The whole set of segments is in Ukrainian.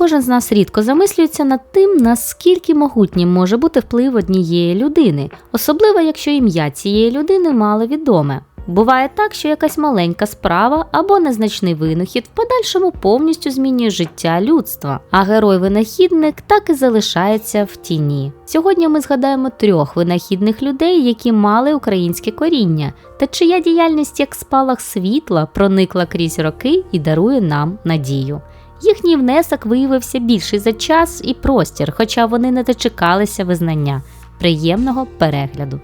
кожен з нас рідко замислюється над тим, наскільки могутнім може бути вплив однієї людини, особливо якщо ім'я цієї людини мало відоме. Буває так, що якась маленька справа або незначний винахід в подальшому повністю змінює життя людства, а герой-винахідник так і залишається в тіні. Сьогодні ми згадаємо трьох винахідних людей, які мали українське коріння, та чия діяльність як спалах світла проникла крізь роки і дарує нам надію. Їхній внесок виявився більший за час і простір, хоча вони не дочекалися визнання. Приємного перегляду!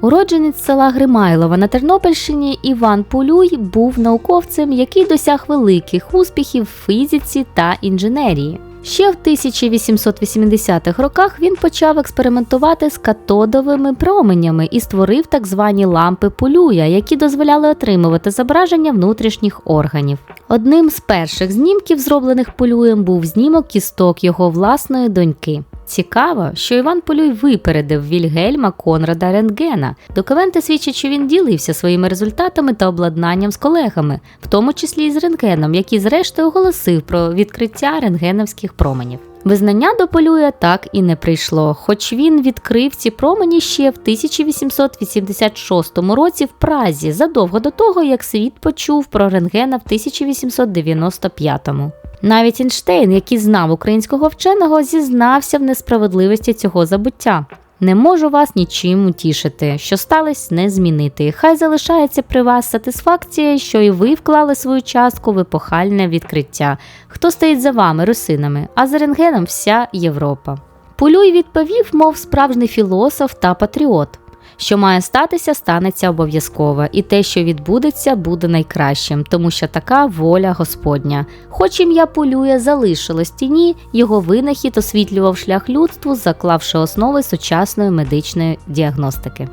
Уродженець села Гримайлова на Тернопільщині Іван Полюй був науковцем, який досяг великих успіхів в фізиці та інженерії. Ще в 1880-х роках він почав експериментувати з катодовими променями і створив так звані лампи полюя, які дозволяли отримувати зображення внутрішніх органів. Одним з перших знімків, зроблених полюєм, був знімок кісток його власної доньки. Цікаво, що Іван Полюй випередив Вільгельма Конрада Рентгена. Документи свідчать, що він ділився своїми результатами та обладнанням з колегами, в тому числі і з рентгеном, який зрештою оголосив про відкриття рентгеновських променів. Визнання до Полюя так і не прийшло, хоч він відкрив ці промені ще в 1886 році в Празі, задовго до того, як світ почув про рентгена в 1895-му. Навіть Ейнштейн, який знав українського вченого, зізнався в несправедливості цього забуття. Не можу вас нічим утішити, що сталося не змінити. Хай залишається при вас сатисфакція, що і ви вклали свою частку в епохальне відкриття. Хто стоїть за вами, русинами, а за рентгеном вся Європа. Полюй відповів, мов справжній філософ та патріот. Що має статися, станеться обов'язково, і те, що відбудеться, буде найкращим, тому що така воля Господня. Хоч ім'я полює залишилось тіні, його винахід освітлював шлях людству, заклавши основи сучасної медичної діагностики.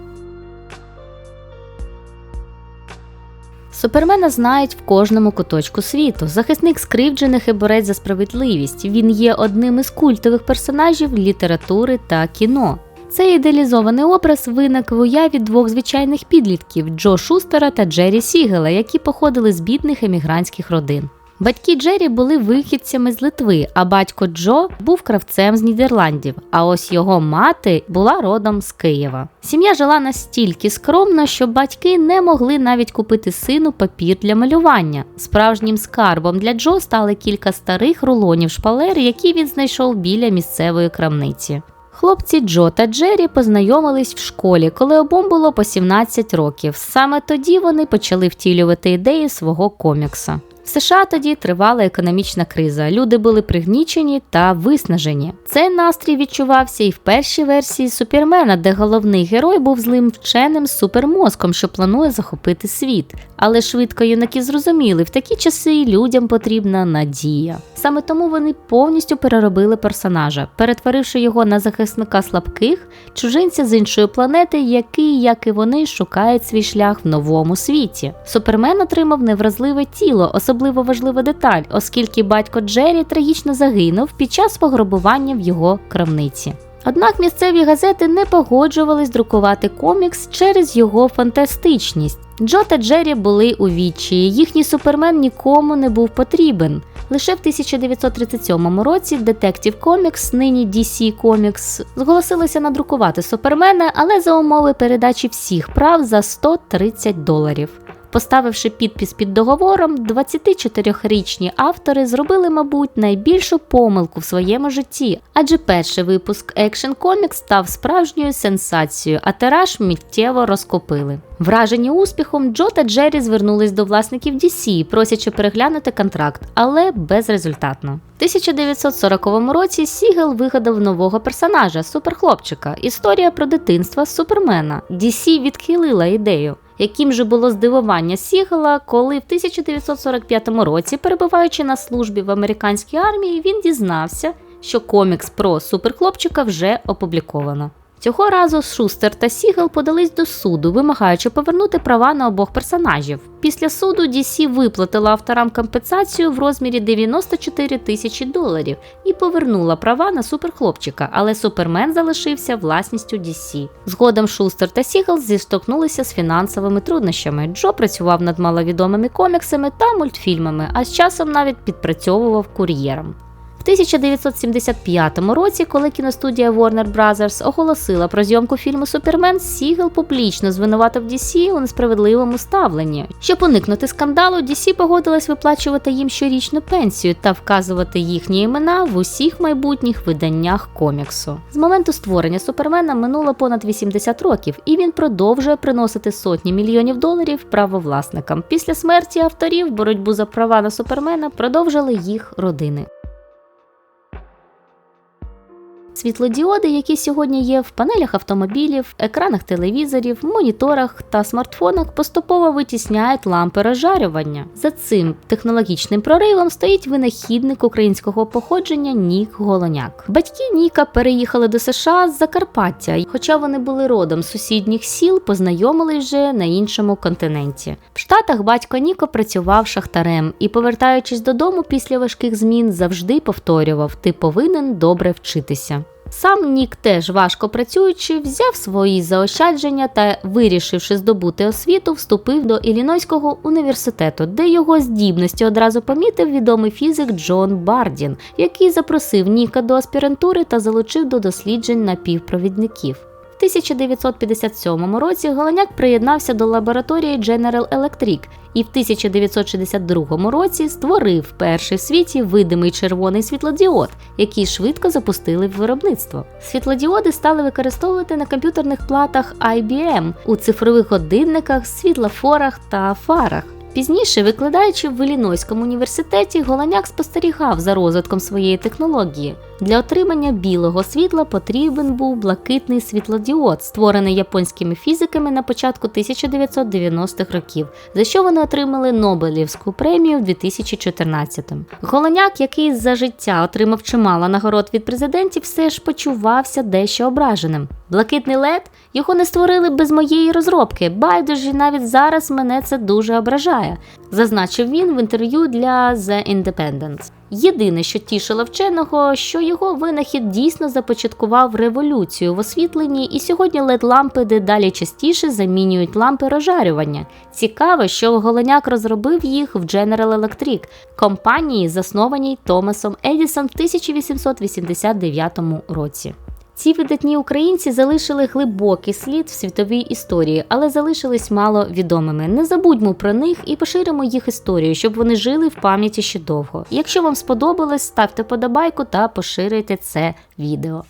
Супермена знають в кожному куточку світу. Захисник скривджених і борець за справедливість. Він є одним із культових персонажів літератури та кіно. Цей ідеалізований образ виник в уяві двох звичайних підлітків Джо Шустера та Джері Сігела, які походили з бідних емігрантських родин. Батьки Джері були вихідцями з Литви, а батько Джо був кравцем з Нідерландів. А ось його мати була родом з Києва. Сім'я жила настільки скромно, що батьки не могли навіть купити сину папір для малювання. Справжнім скарбом для Джо стали кілька старих рулонів шпалер, які він знайшов біля місцевої крамниці. Хлопці Джо та Джері познайомились в школі, коли обом було по 17 років. Саме тоді вони почали втілювати ідеї свого комікса. В США тоді тривала економічна криза. Люди були пригнічені та виснажені. Цей настрій відчувався і в першій версії Супермена, де головний герой був злим вченим супермозком, що планує захопити світ. Але швидко юнаки зрозуміли, в такі часи людям потрібна надія. Саме тому вони повністю переробили персонажа, перетворивши його на захисника слабких, чужинця з іншої планети, який, як і вони, шукають свій шлях в новому світі. Супермен отримав невразливе тіло, особливо важлива деталь, оскільки батько Джері трагічно загинув під час пограбування в його крамниці. Однак місцеві газети не погоджувались друкувати комікс через його фантастичність. Джо та Джері були у відчаї, їхній супермен нікому не був потрібен. Лише в 1937 році Detective Comics, нині DC Comics, зголосилося надрукувати супермена, але за умови передачі всіх прав за 130 доларів. Поставивши підпис під договором, 24-річні автори зробили, мабуть, найбільшу помилку в своєму житті, адже перший випуск Action Comics став справжньою сенсацією, а тираж миттєво розкопили. Вражені успіхом, Джо та Джері звернулись до власників DC, просячи переглянути контракт, але безрезультатно. В 1940 році Сігел вигадав нового персонажа суперхлопчика. Історія про дитинство Супермена. DC відхилила ідею. Яким же було здивування Сігела, коли в 1945 році, перебуваючи на службі в американській армії, він дізнався, що комікс про суперхлопчика вже опубліковано. Цього разу Шустер та Сігел подались до суду, вимагаючи повернути права на обох персонажів. Після суду DC виплатила авторам компенсацію в розмірі 94 тисячі доларів і повернула права на суперхлопчика, але супермен залишився власністю DC. Згодом Шустер та Сігел зіштовхнулися з фінансовими труднощами. Джо працював над маловідомими коміксами та мультфільмами, а з часом навіть підпрацьовував кур'єром. В 1975 році, коли кіностудія Warner Bros. оголосила про зйомку фільму Супермен, Сігел публічно звинуватив DC у несправедливому ставленні. Щоб уникнути скандалу, DC погодилась виплачувати їм щорічну пенсію та вказувати їхні імена в усіх майбутніх виданнях коміксу. З моменту створення Супермена минуло понад 80 років, і він продовжує приносити сотні мільйонів доларів правовласникам. Після смерті авторів боротьбу за права на Супермена продовжили їх родини. Світлодіоди, які сьогодні є в панелях автомобілів, екранах телевізорів, моніторах та смартфонах, поступово витісняють лампи розжарювання. За цим технологічним проривом стоїть винахідник українського походження Нік Голоняк. Батьки Ніка переїхали до США з Закарпаття, хоча вони були родом з сусідніх сіл, познайомились вже на іншому континенті. В Штатах батько Ніко працював шахтарем і, повертаючись додому після важких змін, завжди повторював: ти повинен добре вчитися. Сам Нік, теж важко працюючи, взяв свої заощадження та, вирішивши здобути освіту, вступив до Іллінойського університету, де його здібності одразу помітив відомий фізик Джон Бардін, який запросив Ніка до аспірантури та залучив до досліджень напівпровідників. В 1957 році Голоняк приєднався до лабораторії General Electric і в 1962 році створив перший в світі видимий червоний світлодіод, який швидко запустили в виробництво. Світлодіоди стали використовувати на комп'ютерних платах IBM, у цифрових годинниках, світлофорах та фарах. Пізніше, викладаючи в Іллінойському університеті, Голоняк спостерігав за розвитком своєї технології. Для отримання білого світла потрібен був блакитний світлодіод, створений японськими фізиками на початку 1990-х років, за що вони отримали Нобелівську премію в 2014-му. Голоняк, який за життя отримав чимало нагород від президентів, все ж почувався дещо ображеним. Блакитний лед його не створили без моєї розробки. Байдуже навіть зараз мене це дуже ображає, зазначив він в інтерв'ю для The Independent. Єдине, що тішило вченого, що його винахід дійсно започаткував революцію в освітленні, і сьогодні led лампи дедалі частіше замінюють лампи розжарювання. Цікаво, що Голоняк розробив їх в General Electric, компанії, заснованій Томасом Едісон в 1889 році. Ці видатні українці залишили глибокий слід в світовій історії, але залишились мало відомими. Не забудьмо про них і поширимо їх історію, щоб вони жили в пам'яті ще довго. Якщо вам сподобалось, ставте подобайку та поширюйте це відео.